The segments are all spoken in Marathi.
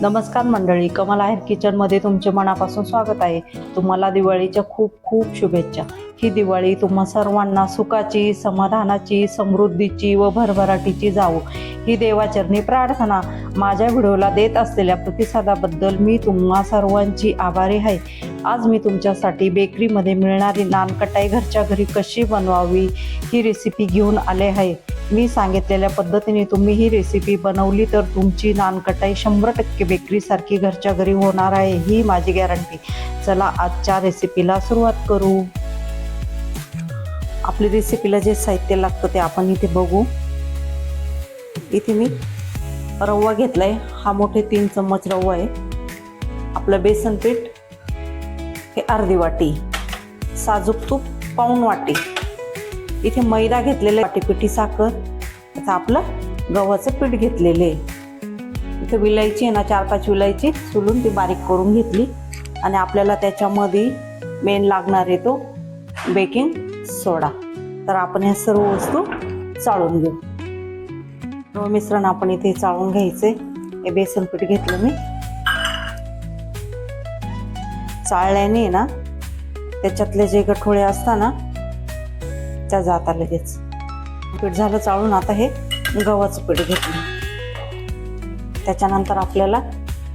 नमस्कार मंडळी कमल आहेर किचनमध्ये तुमचे मनापासून स्वागत आहे. तुम्हाला दिवाळीच्या खूप खूप शुभेच्छा. ही दिवाळी तुम्हा सर्वांना सुखाची समाधानाची समृद्धीची व भरभराटीची जावो. ही देवाचरणी प्रार्थना माझ्या व्हिडिओला देत असलेल्या प्रतिसादाबद्दल मी तुम्हा सर्वांची आभारी आहे. आज मी तुमच्यासाठी बेकरीमध्ये मिळणारी नानकटाई घरच्या घरी कशी बनवावी ही रेसिपी घेऊन आले आहे. मी सांगितलेल्या पद्धतीने तुम्ही ही रेसिपी बनवली तर तुमची नानकटाई शंभर टक्के बेकरीसारखी घरच्या घरी होणार आहे ही माझी गॅरंटी चला आजच्या रेसिपीला सुरुवात करू. आपली रेसिपीला जे साहित्य लागतं ते आपण इथे बघू. इथे मी रवा घेतलाय. हा मोठे तीन चम्मच रवा आहे. आपलं बेसन पीठ हे अर्धी वाटी. साजूक तूप पाऊण वाटी. इथे मैदा घेतलेला आहे, पिठी साखर. त्याचं आपलं गव्हाचं पीठ घेतलेले आहे. इथे विलायची आहे ना चार पाच विलायची. सुलून ती बारीक करून घेतली. आणि आपल्याला त्याच्यामध्ये मेन लागणार आहे तो बेकिंग सोडा तर आपण ह्या सर्व वस्तू चाळून घेऊ. सर्व मिश्रण आपण इथे चाळून घ्यायचे. हे बेसन पीठ घेतलं मी. चाळल्याने ना त्याच्यातले जे गठोळे असतात ना त्या जाता लगेच. पीठ झालं चाळून आता हे गव्हाचं पीठ घेतलं. त्याच्यानंतर आपल्याला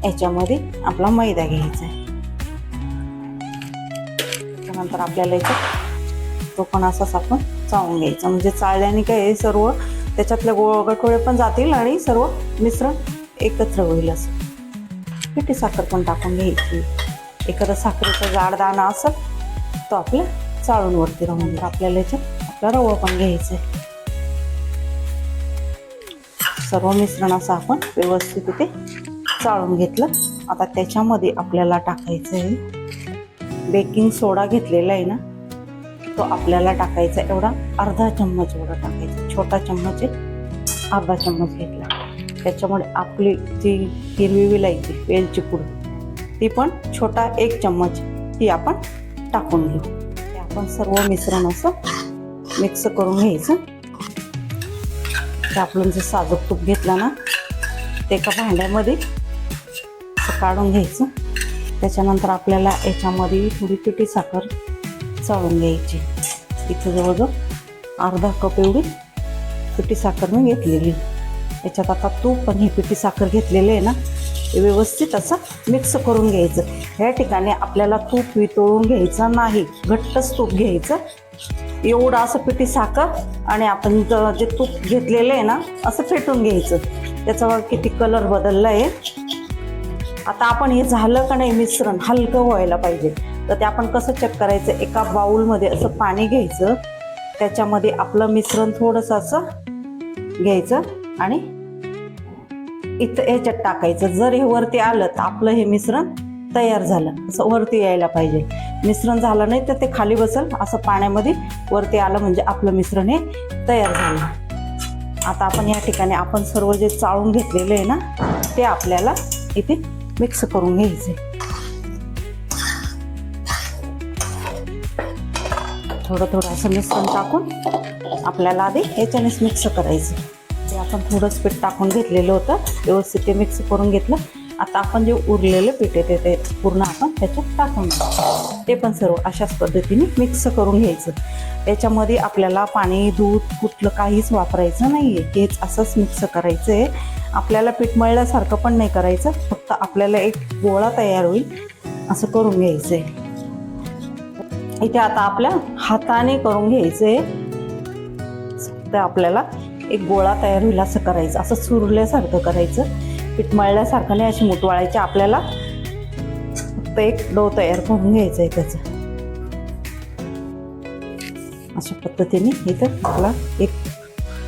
याच्यामध्ये आपला मैदा घ्यायचा आहे. त्याच्यानंतर आपल्याला याच्यात तो पण असाच आपण चाळून घ्यायचा. म्हणजे चाळल्याने काय सर्व त्याच्यातले गोळगटोळे पण जातील आणि सर्व मिश्रण एकत्र होईल असं. पिठी साखर पण टाकून घ्यायची. एखादा साखरेचा जाड दाणा असेल तो आपल्या चाळून वरती राहून आपल्याला याच्यात आपला रवा पण घ्यायचा आहे. सर्व मिश्रण असं आपण व्यवस्थित इथे चाळून घेतलं. आता त्याच्यामध्ये आपल्याला टाकायचं आहे. बेकिंग सोडा घेतलेला आहे ना तो आपल्याला टाकायचा एवढा अर्धा चम्मच एवढा टाकायचा छोटा चम्मच आहे. अर्धा चम्मच घेतला. त्याच्यामुळे आपली जी हिरवी विलायची वेलची पूड ती पण छोटा एक चम्मच ती आपण टाकून घेऊ. ते आपण सर्व मिश्रण असं मिक्स करून घ्यायचं. ते आपण जे साजूक तूप घेतला ना ते एका भांड्यामध्ये असं काढून घ्यायचं. त्याच्यानंतर आपल्याला याच्यामध्ये थोडी पिठी साखर चाळून घ्यायची. इथं जवळजवळ अर्धा कप एवढी पिठी साखर मी घेतलेली. याच्यात आता तूप पण ही पिठी साखर घेतलेली आहे ना व्यवस्थित असं मिक्स करून घ्यायचं. ह्या ठिकाणी आपल्याला तूप वितळून घ्यायचं नाही. घट्टच तूप घ्यायचं. एवढं असं पिठी साखर आणि आपण जे तूप घेतलेलं आहे ना असं फेटून घ्यायचं. त्याचा किती कलर बदलला आहे आता आपण हे झालं का नाही मिश्रण हलकं व्हायला पाहिजे. तर ते आपण कसं चेक करायचं? एका बाउलमध्ये असं पाणी घ्यायचं. त्याच्यामध्ये आपलं मिश्रण थोडंसं असं घ्यायचं आणि इथं ह्याच्यात टाकायचं. जर हे वरती आलं तर आपलं हे मिश्रण तयार झालं. असं वरती यायला पाहिजे. मिश्रण झालं नाही तर ते खाली बसल असं पाण्यामध्ये वरती आलं म्हणजे आपलं मिश्रण हे तयार झालं. आता आपण या ठिकाणी आपण सर्व जे चाळून घेतलेलं आहे ना ते आपल्याला इथे मिक्स करून घ्यायचे. थोडं थोडं असं मिश्रण टाकून आपल्याला आधी याच्यानेच मिक्स करायचं. आपण थोडंच पीठ टाकून घेतलेलं होतं. व्यवस्थित ते मिक्स करून घेतलं. आता आपण जे उरलेलं पीठ आहे ते- पूर्ण आपण त्याच्यात टाकून ते पण सर्व अशाच पद्धतीने मिक्स करून घ्यायचं. त्याच्यामध्ये आपल्याला पाणी दूध कुठलं काहीच वापरायचं नाही आहे हेच असंच मिक्स करायचं आहे आपल्याला पीठ मळल्यासारखं पण नाही करायचं. फक्त आपल्याला एक गोळा तयार होईल. असं करून घ्यायचं आहे इथे आता आपल्या हाताने करून घ्यायचं आहे ते आपल्याला एक गोळा तयार होईल असं करायचं. असं सुरल्यासारखं करायचं. पीठ मळल्यासारखं नाही अशी मुठवाळायची आपल्याला. फक्त एक डो तयार करून घ्यायचं आहे त्याचं. अशा पद्धतीने इथं आपला एक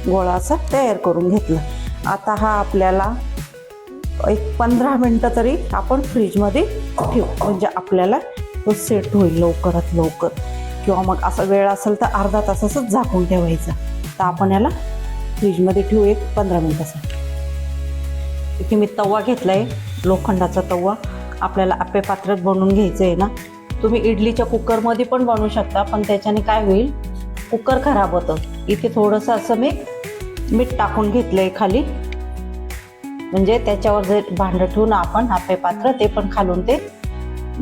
गोळा असा तयार करून घेतला. आता हा आपल्याला एक पंधरा मिनटं तरी आपण फ्रीजमध्ये ठेवू. म्हणजे आपल्याला तो सेट होईल लवकरात लवकर. किंवा मग असा वेळ असेल तर अर्धा तासाचंच झाकून ठेवायचा. तर आपण याला फ्रीजमध्ये ठेवू एक पंधरा मिनटासाठी. इथे मी तवा घेतला आहे लोखंडाचा तवा. आपल्याला आप्पे पात्रात बनवून घ्यायचं आहे ना. तुम्ही इडलीच्या कुकरमध्ये पण बनवू शकता पण त्याच्याने काय होईल? कुकर खराब होतं. इथे थोडंसं असं मी मीठ टाकून घेतलं आहे खाली. म्हणजे त्याच्यावर जे भांडं ठेवून आपण आपे पात्र ते पण खालून ते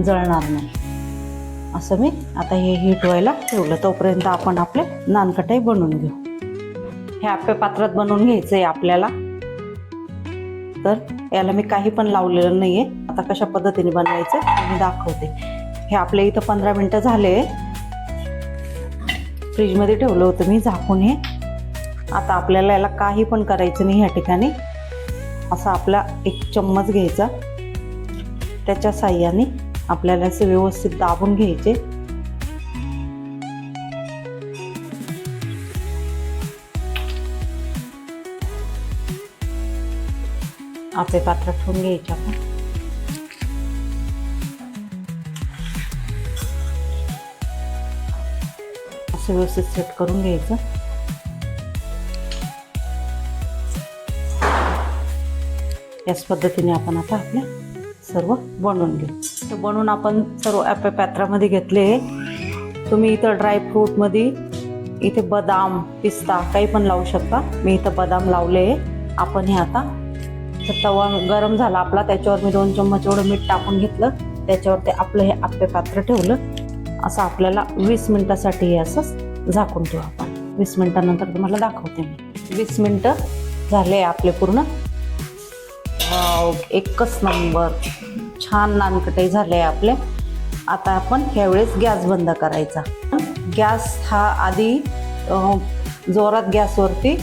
जळणार नाही. असं मी आता हे हीट व्हायला ठेवलं. तोपर्यंत आपण आपले नानकटाई बनवून घेऊ. हे आपे पात्रात बनवून घ्यायचं आहे आपल्याला. तर याला मी काही पण लावलेलं नाही आहे आता कशा पद्धतीने बनवायचं मी दाखवते. हे आपल्या इथं पंधरा मिनटं झाले. फ्रीजमध्ये ठेवलं होतं मी झाकून हे. आता आपल्याला याला काही पण करायचं नाही ह्या ठिकाणी. असा आपला एक चम्मच घ्यायचा. त्याच्या साह्याने आपल्याला असे व्यवस्थित दाबून घ्यायचे. आपले पात्र ठेवून घ्यायचे आपण. असं व्यवस्थित सेट करून घ्यायचं. याच पद्धतीने आपण आता आपल्या सर्व बनवून घेऊ. तर बनवून आपण सर्व आपल्या पात्रामध्ये घेतले. तुम्ही इथं ड्रायफ्रूटमध्ये इथे बदाम पिस्ता काही पण लावू शकता. मी इथं बदाम लावले. आपण हे आता तर तवा गरम झाला आपला त्याच्यावर मी दोन चम्मच एवढं मीठ टाकून घेतलं. त्याच्यावर ते आपलं हे आपले पात्र ठेवलं. असं आपल्याला वीस मिनिटासाठी हे असंच झाकून ठेवू आपण. वीस मिनिटानंतर तुम्हाला दाखवते मी. वीस मिनटं झाले आपले पूर्ण. एकच नंबर. छान नानकटे झाले आपले. आता आपण ह्यावेळेस गॅस बंद करायचा. गॅस हा आधी जोरात गॅसवरती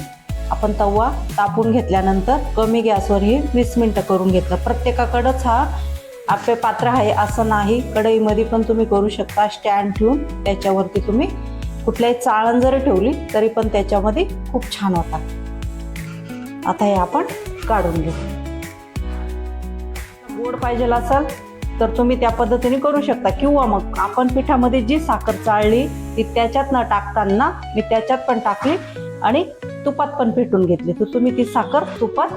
आपण तवा तापून घेतल्यानंतर कमी गॅसवर हे वीस मिनटं करून घेतलं. प्रत्येकाकडंच हा आपले पात्र आहे असं नाही. कढईमध्ये पण तुम्ही करू शकता स्टँड ठेवून. त्याच्यावरती तुम्ही कुठल्याही चाळण जरी ठेवली तरी पण त्याच्यामध्ये खूप छान होता. आता हे आपण काढून घेऊ. गोड पाहिजे असेल तर तुम्ही त्या पद्धतीने करू शकता. किंवा मग आपण पिठामध्ये जी साखर चाळली ती त्याच्यात न टाकताना मी त्याच्यात पण टाकली. आणि तुपात पण फेटून घेतली. तर तुम्ही ती साखर तुपात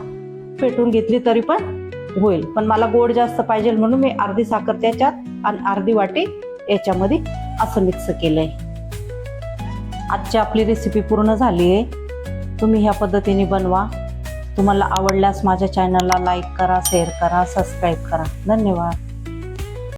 फेटून घेतली तरी पण होईल. पण मला गोड जास्त पाहिजे म्हणून मी अर्धी साखर त्याच्यात आणि अर्धी वाटी याच्यामध्ये असं मिक्स केलंय. आजची आपली रेसिपी पूर्ण झाली आहे. तुम्ही ह्या पद्धतीने बनवा. तुम्हाला आवडल्यास माझ्या चॅनलला लाईक करा शेअर करा सबस्क्राईब करा. धन्यवाद.